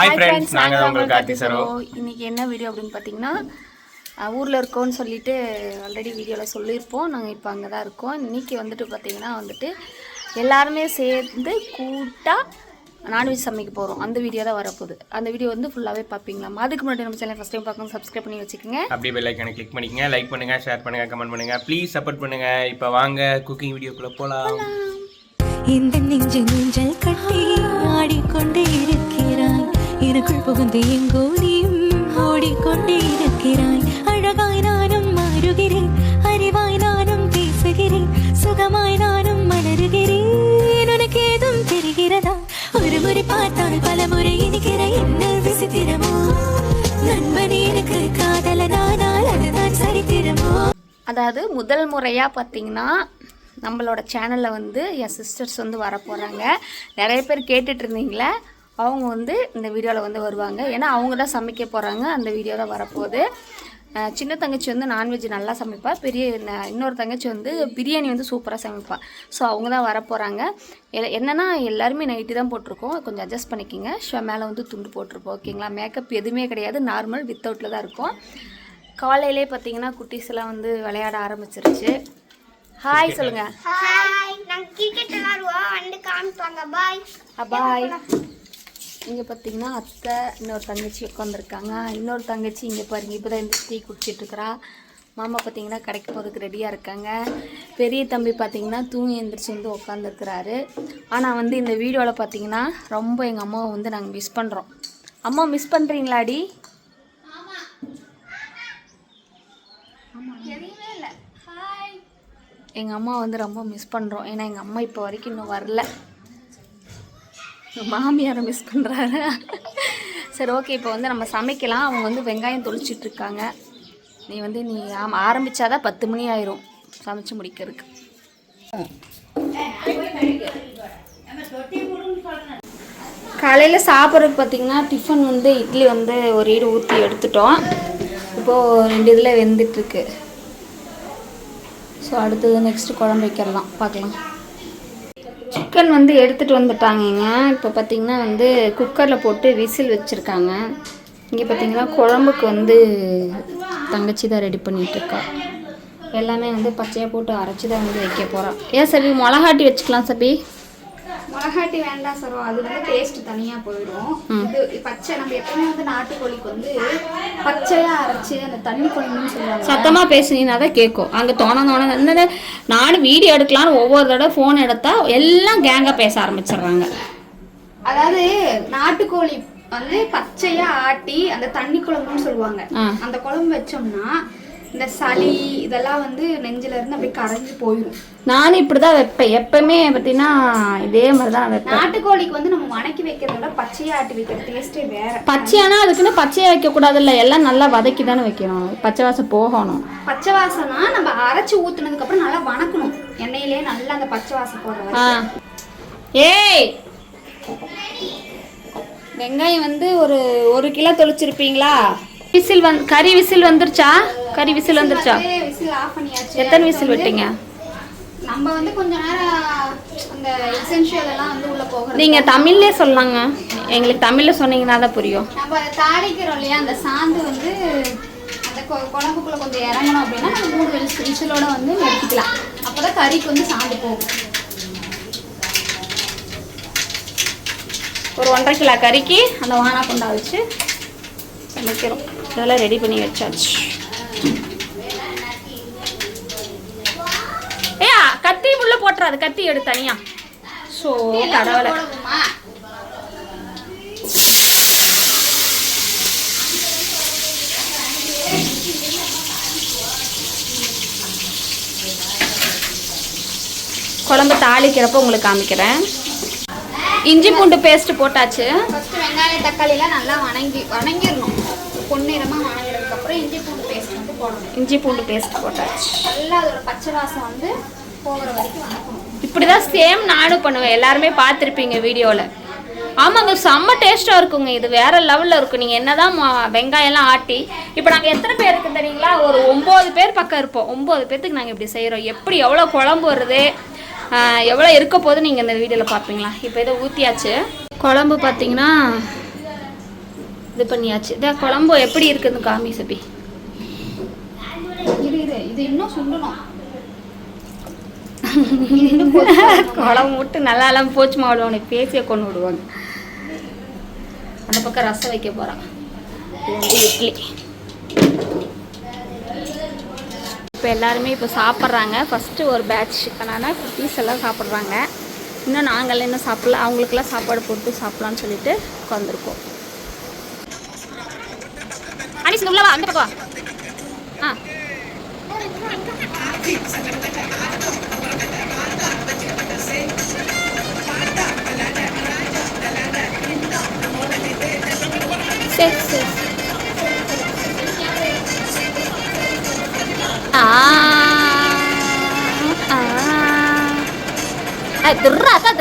Hi friends நாங்கள் உங்களுக்கு கார்த்தி சரோ. இன்னைக்கு என்ன வீடியோ அப்படின்னு பார்த்தீங்கன்னா ஊர்ல இருக்கோம்னு சொல்லிட்டு ஆல்ரெடி வீடியோவில் சொல்லியிருப்போம். நாங்கள் இப்போ அங்கே தான் இருக்கோம். இன்னைக்கு வந்துட்டு பார்த்தீங்கன்னா வந்துட்டு எல்லாருமே சேர்ந்து கூட்டாக நான்வெஜ் சமைக்க போகிறோம் அந்த வீடியோ தான் வரப்போகுது. அந்த வீடியோ வந்து ஃபுல்லாகவே பார்ப்பீங்களாம் அதுக்கு முன்னாடி நம்ம சேனல் ஃபஸ்ட் டைம் பார்க்கணும் சப்ஸ்கிரைப் பண்ணி வச்சுக்கோங்க. அப்படியே பெல் ஐக்கானை கிளிக் பண்ணிக்கங்க. லைக் பண்ணுங்க ஷேர் பண்ணுங்க கமெண்ட் பண்ணுங்க. ப்ளீஸ் சப்போர்ட் பண்ணுங்க. இப்போ வாங்க குக்கிங் வீடியோக்குள்ள போலாம். இந்த நெஞ்சு நெஞ்சல் கட்டி ஆடிக்கொண்டே இருக்கிறாய். எனக்குள் புகுந்து எங்கோ நீயும் ஓடிக்கொண்டே இருக்கிறாய். அழகாய் நானும் மாறுகிறேன் அறிவாய் நானும் பேசுகிறேன். சுகமாய் நானும் மலருகிறேன். உனக்கு ஏதும் தெரிகிறதா? ஒரு முறை பார்த்தால் பல முறை இனிக்கிற என்ன விசித்திரமோ? நண்பன் எனக்கு காதலனானால் அதுதான் சரித்திரமோ? அதாவது முதல் முறையாக பார்த்தீங்கன்னா நம்மளோட சேனலில் வந்து என் சிஸ்டர்ஸ் வந்து வர போகிறாங்க நிறைய பேர் கேட்டுட்டு இருந்தீங்களே அவங்க வந்து இந்த வீடியோவில் வந்து வருவாங்க. ஏன்னா அவங்க தான் சமைக்க போகிறாங்க அந்த வீடியோ தான் வரப்போகுது சின்ன தங்கச்சி வந்து நான்வெஜ் நல்லா சமைப்பா. பெரிய ந- இன்னொரு தங்கச்சி வந்து பிரியாணி வந்து சூப்பராக சமைப்பா. ஸோ அவங்க தான் வரப்போகிறாங்க என்னென்னா எல்லாருமே நைட்டு தான் போட்டிருக்கோம். கொஞ்சம் அட்ஜஸ்ட் பண்ணிக்கோங்க. ஷோ மேலே வந்து துண்டு போட்டிருப்போம். ஓகேங்களா மேக்கப் எதுவுமே கிடையாது. நார்மல் வித்தவுட்டில் தான் இருக்கும். காலையிலே பார்த்தீங்கன்னா குட்டீஸ் எல்லாம் வந்து விளையாட ஆரம்பிச்சிருச்சு. ஹாய் சொல்லுங்க. ஹாய் நாங்க கிரிக்கெட் விளையாடுவோம் வந்து காமிப்பாங்க. பாய் பாய் இங்கே பார்த்தீங்கன்னா அத்தை இன்னொரு தங்கச்சி உட்காந்துருக்காங்க இன்னொரு தங்கச்சி இங்கே பாருங்க. இப்போ தான் இந்த டீ குடிச்சிட்டு இருக்கிறா. மாமா பார்த்தீங்கன்னா கடைக்கு போகிறதுக்கு ரெடியாக இருக்காங்க. பெரிய தம்பி பார்த்தீங்கன்னா தூங்கி எழுந்திரிச்சு வந்து உட்காந்துருக்கிறாரு ஆனால் வந்து இந்த வீடியோவில் பார்த்தீங்கன்னா ரொம்ப எங்கள் அம்மாவை வந்து நாங்கள் மிஸ் பண்ணுறோம் அம்மா மிஸ் பண்ணுறீங்களாடி எங்கள் அம்மா வந்து ரொம்ப மிஸ் பண்ணுறோம் ஏன்னா எங்கள் அம்மா இப்போ வரைக்கும் இன்னும் வரல. மாமியாரை மிஸ் பண்ணுறாரு சரி ஓகே இப்போ வந்து நம்ம சமைக்கலாம். அவங்க வந்து வெங்காயம் தொளிச்சிட்டு இருக்காங்க. நீ வந்து நீ ஆமா ஆரம்பிச்சாதான் பத்து மணி ஆயிரும் சமைச்சு முடிக்கிறதுக்கு. காலையில் சாப்பிட்றதுக்கு பார்த்தீங்கன்னா டிஃபன் வந்து இட்லி வந்து ஒரு ஈடு ஊற்றி எடுத்துட்டோம். இப்போது ரெண்டு இதில் வெந்துட்டுருக்கு ஸோ அடுத்தது நெக்ஸ்ட்டு குழம்பு வைக்கிறலாம் பார்க்கலாம். சிக்கன் வந்து எடுத்துகிட்டு வந்துட்டாங்கங்க. இப்போ பார்த்தீங்கன்னா வந்து குக்கரில் போட்டு விசில் வச்சுருக்காங்க. இங்கே பார்த்தீங்கன்னா குழம்புக்கு வந்து தங்கச்சி தான் ரெடி பண்ணிகிட்ருக்கா எல்லாமே வந்து பச்சையாக போட்டு அரைச்சி தான் வந்து வைக்க போகிறோம் ஏன் சபி மிளகாட்டி வச்சுக்கலாம் சபி மிளகாட்டி வேண்டாம் சார் அது வந்து டேஸ்ட் தனியா போயிடும். இது பச்சை நம்ம எப்பவுமே வந்து நாட்டுக்கோழிக்கு வந்து பச்சையா அரைச்சு அந்த தண்ணி குழம்புன்னு சொல்லுவாங்க. சத்தமாக பேசுனீங்கன்னா தான் கேட்கும். அங்கே தோண தோண என்னது நானும் வீடியோ எடுக்கலான்னு ஒவ்வொரு தடவை ஃபோன் எடுத்தா எல்லாம் கேங்காக பேச ஆரம்பிச்சிடுறாங்க. அதாவது நாட்டுக்கோழி வந்து பச்சையா ஆட்டி அந்த தண்ணி குழம்புன்னு சொல்லுவாங்க. அந்த குழம்பு வச்சோம்னா இந்த சளி இதெல்லாம் வந்து நெஞ்சில இருந்து அப்படியே கரைஞ்சு போயிடும் நானும் இப்படி தான் வைப்பேன். எப்பவுமே பார்த்தீங்கன்னா இதே மாதிரி தான் வைப்பேன். நாட்டுக்கோழிக்கு வந்து நம்ம வணக்கி வைக்கிறத விட பச்சையா ஆட்டி வைக்கிற டேஸ்டே வேற. பச்சையானா அதுக்குன்னு பச்சையாக வைக்கக்கூடாதுல்ல. எல்லாம் நல்லா வதக்கி தானே வைக்கணும். பச்சை வாசம் போகணும். பச்சை வாசம்னா நம்ம அரைச்சு ஊத்துனதுக்கு அப்புறம் நல்லா வணக்கணும். எண்ணெயிலேயே நல்லா அந்த பச்சை வாசம் போடுற. ஏய்! வெங்காயம் வந்து ஒரு ஒரு கிலோ தொளிச்சிருப்பீங்களா? விசில் வந் கறி விசில் வந்துருச்சா? கறி விசில் வந்துருச்சா? விசில் ஆஃப் பண்ணியாச்சு. எத்தனை விசில் விட்டீங்க? நம்ம வந்து கொஞ்ச நேரம் அந்த எசென்ஷியல் எல்லாம் வந்து உள்ள போகிறது நீங்கள் தமிழ்லே சொல்லலாங்க எங்களுக்கு தமிழில் சொன்னீங்கன்னா தான் புரியும். நம்ம அதை தாளிக்கிறோம் இல்லையா? அந்த சாந்து வந்து அந்த குழம்புக்குள்ள கொஞ்சம் இறங்கணும் அப்படின்னா நம்ம மூணு விசில் விசிலோட வந்து நிறுத்திக்கலாம் அப்பதான் கறிக்கு வந்து சாந்து போகும். ஒரு ஒன்றரை கிலோ கறிக்கு அந்த வானா கொண்டா வச்சு சமைக்கிறோம். இதெல்லாம் ரெடி பண்ணி வச்சாச்சு ஏ கத்தி போட்டுறாது கத்தி எடு தனியா. ஸோ கடவுளை. குழம்பு தாளிக்கிறப்ப உங்களுக்கு காமிக்கிறேன். இஞ்சி பூண்டு பேஸ்ட் போட்டாச்சு. ஃபர்ஸ்ட் வெங்காயம் தக்காளி எல்லாம் நல்லா வணங்கி வணங்கிடணும். பொன்னிறமா வணங்கினதுக்கு அப்புறம் இஞ்சி பூண்டு பேஸ்ட் வந்து போடணும். இஞ்சி பூண்டு பேஸ்ட் போட்டாச்சு. நல்லா அதோட பச்சை வாசம் வந்து இப்படி தான் சேம் நானும் பண்ணுவேன். எல்லாருமே பார்த்துருப்பீங்க வீடியோவில் ஆமாங்க செம்ம டேஸ்ட்டாக இருக்குங்க. இது வேற லெவலில் இருக்கும் நீங்கள் என்னதான் ம- வெங்காயம்லாம் ஆட்டி இப்போ நாங்கள் எத்தனை பேர் இருக்கு தெரியுங்களா? ஒரு ஒம்பது பேர் பக்கம் இருப்போம். ஒம்பது பேர்த்துக்கு நாங்கள் இப்படி செய்கிறோம் எப்படி எவ்வளோ குழம்பு வருது? எவ்வளோ இருக்க போது நீங்கள் இந்த வீடியோவில் பார்ப்பீங்களா? இப்போ இதை ஊற்றியாச்சு குழம்பு பார்த்தீங்கன்னா இது பண்ணியாச்சு. இதா குழம்பு எப்படி இருக்குதுன்னு காமி சபி. இது இது இன்னும் சுண்டணும். குழம்பு விட்டு நல்லா போச்சு மாவுல. உனக்கு பேசிய கொண்டு விடுவாங்க. அந்த பக்கம் ரசம் வைக்க போகிறான் இட்லி. இப்போ எல்லாருமே இப்போ சாப்பிட்றாங்க. ஃபஸ்ட்டு ஒரு பேட்ச் ஆனால் குட்டீஸ் எல்லாம் சாப்பிட்றாங்க. இன்னும் நாங்கள் இன்னும் சாப்பிடல. அவங்களுக்கெல்லாம் சாப்பாடு போட்டு சாப்பிட்லான்னு சொல்லிட்டு உட்காந்துருக்கோம் அனிஸ் அந்த பக்கம் ஆ. சரி சரி ஆ ஆ ஆ திருறா அக்கா